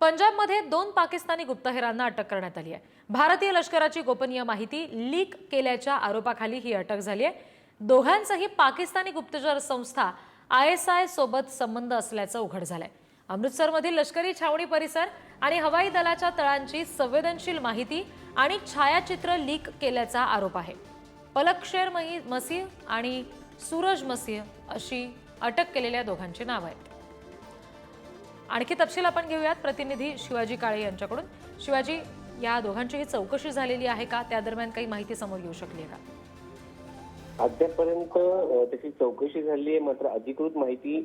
पंजाबमध्ये दोन पाकिस्तानी गुप्तहेरांना अटक करण्यात आली आहे. भारतीय लष्कराची गोपनीय माहिती लीक केल्याच्या आरोपाखाली ही अटक झाली आहे. दोघांचाही पाकिस्तानी गुप्तचर संस्था आय एस आय सोबत संबंध असल्याचं उघड झालंय. अमृतसरमधील लष्करी छावणी परिसर आणि हवाई दलाच्या तळांची संवेदनशील माहिती आणि छायाचित्र लीक केल्याचा आरोप आहे. पलक शेर मही- मसीह आणि सूरज मसीह अशी अटक केलेल्या दोघांची नावं आहेत. आणखी तपशील आपण घेऊयात. प्रतिनिधी शिवाजी काळे यांच्याकडून. शिवाजी या दोघांची ही चौकशी झालेली आहे का? त्या दरम्यान काही माहिती समोर येऊ शकली आहे का? अद्यापर्यंत त्याची चौकशी झाली आहे. मात्र अधिकृत माहिती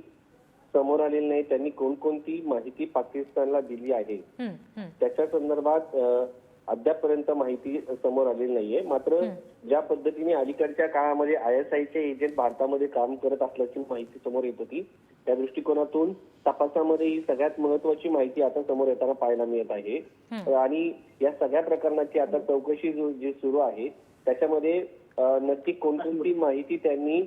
समोर आलेली नाही. त्यांनी कोणकोणती माहिती पाकिस्तानला दिली आहे? त्याच्या संदर्भात अ, अद्यापर्यंत माहिती समोर आलेली नाहीये. मात्र ज्या पद्धतीने अलीकडच्या काळामध्ये आय एस आयचे एजंट भारतामध्ये काम करत असल्याची माहिती समोर येत होती त्या दृष्टिकोनातून तपासामध्ये ही सगळ्यात महत्वाची माहिती आता समोर येताना पाहायला मिळत आहे. आणि या सगळ्या प्रकरणाची आता चौकशी जो- सुरू आहे त्याच्यामध्ये नक्की कोणकोणती माहिती त्यांनी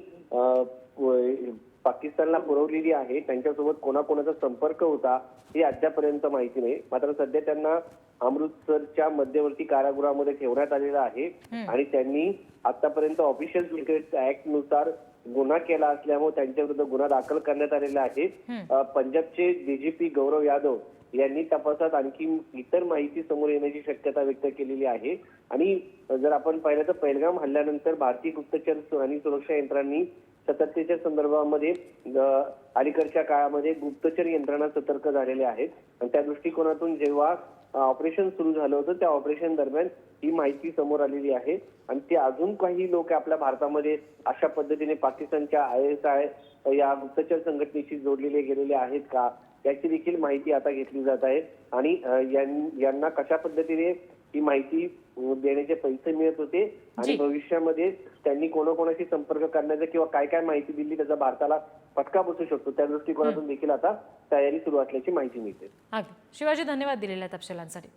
पाकिस्तानला पुरवलेली आहे. त्यांच्यासोबत कोणाकोणाचा संपर्क होता हे अद्यापर्यंत माहिती नाही. मात्र सध्या त्यांना अमृतसरच्या मध्यवर्ती कारागृहामध्ये ठेवण्यात आलेलं आहे. आणि त्यांनी आतापर्यंत ऑफिशियल सिक्रेट ऍक्टनुसार गुन्हा केला असल्यामुळे त्यांच्या विरुद्ध गुन्हा दाखल करण्यात आलेला आहे. पंजाबचे डीजीपी गौरव यादव यांनी तपासात आणखी इतर माहिती समोर येण्याची शक्यता व्यक्त केलेली आहे. आणि जर आपण पाहिलं तर पहिलगाम हल्ल्यानंतर भारतीय गुप्तचर आणि सुरक्षा यंत्रांनी सतर्कतेच्या संदर्भामध्ये अलीकडच्या काळामध्ये गुप्तचर यंत्रणा सतर्क झालेल्या आहेत. आणि त्या दृष्टिकोनातून जेव्हा ऑपरेशन सुरू झालं होतं त्या ऑपरेशन दरम्यान ही माहिती समोर आलेली आहे. आणि ते अजून काही लोक आपल्या भारतामध्ये अशा पद्धतीने पाकिस्तानच्या आय एस आय या गुप्तचर संघटनेशी जोडलेले गेलेले आहेत का? याची देखील माहिती आता घेतली जात आहे. आणि यांना कशा पद्धतीने ही माहिती देण्याचे पैसे मिळत होते आणि. भविष्यामध्ये त्यांनी कोणाकोणाशी संपर्क करण्याचा किंवा काय काय माहिती दिली त्याचा भारताला फटका बसू शकतो. त्या दृष्टिकोनातून देखील आता तयारी सुरू असल्याची माहिती मिळते. शिवाजी धन्यवाद दिलेल्या तपशिलांसाठी.